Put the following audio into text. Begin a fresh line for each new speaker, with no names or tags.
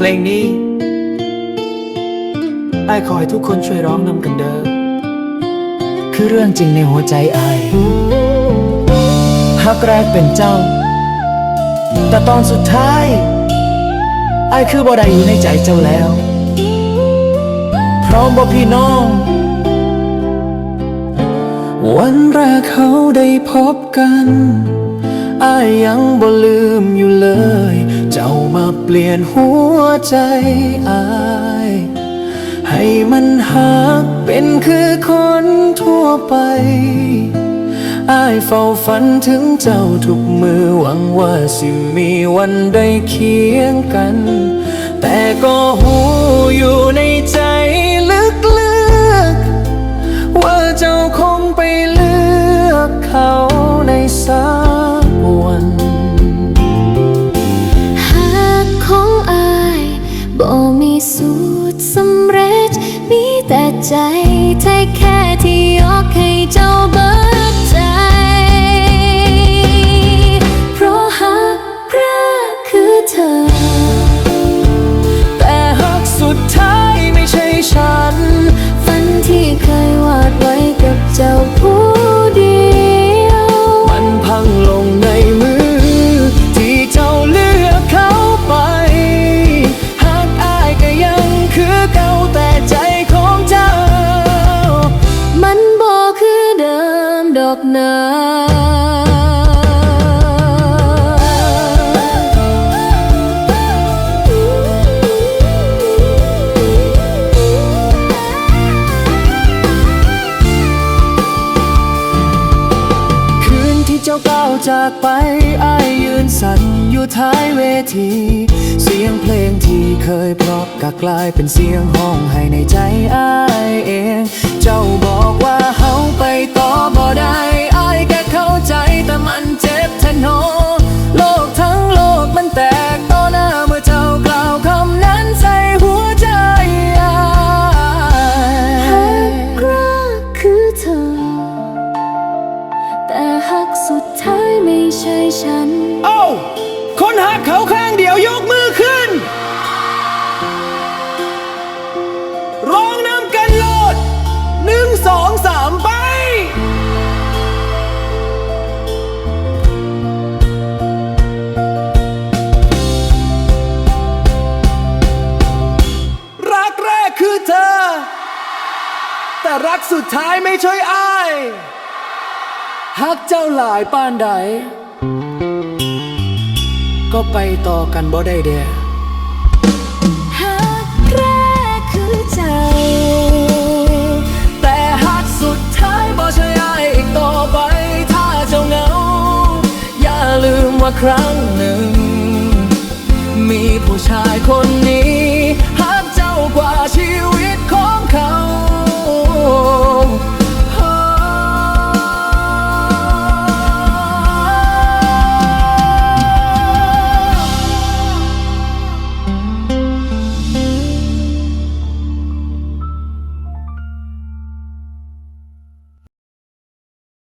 เพลงนี้ไอ้ขอให้ทุกคนช่วยร้องนำกันเด้อคือเรื่องจริงในหัวใจไอ้ายฮักแรกเป็นเจ้า แต่ตอนสุดท้ายไอ้คือบ่ได้อยู่ในใจเจ้าแล้ว พร้อมบ่พี่น้อง วันแรกเขาได้พบกัน อายยังบ่ลืมอยู่เลย เจ้ามาเปลี่ยนหัวใจอายให้มันหักเป็นคือคนทั่วไปอายเฝ้าฝันถึงเจ้าทุกมือหวังว่าสิมีวันได้เคียงกัน แต่ก็หูอยู่ในใจลึกๆว่าเจ้าคงไปเลือกเขาในสักวั
ใจเท
ยแค่
เจ้า
ก้าวจากไปอายยืนสั่นอยู่ท้ายเวที เสียงเพลงที่เคยเพราะกกลายเป็นเสียงห้องให้ในใจอายเอง เจ้าบอกว่าเฮาไปต่อบ่ได้อ แต่
รักสุดท้ายไม่ช่
วยอ้ายหักเจ้าหลายป้านใด ก็ไปต่อกันบ่ได้เด้
หักแรกคือใจ
แต่หักสุดท้ายบ่ช่วยอ้ายอีกต่อไป ถ้าเจ้าเหงา อย่าลืมว่าครั้งหนึ่ง มีผู้ชายคนนี้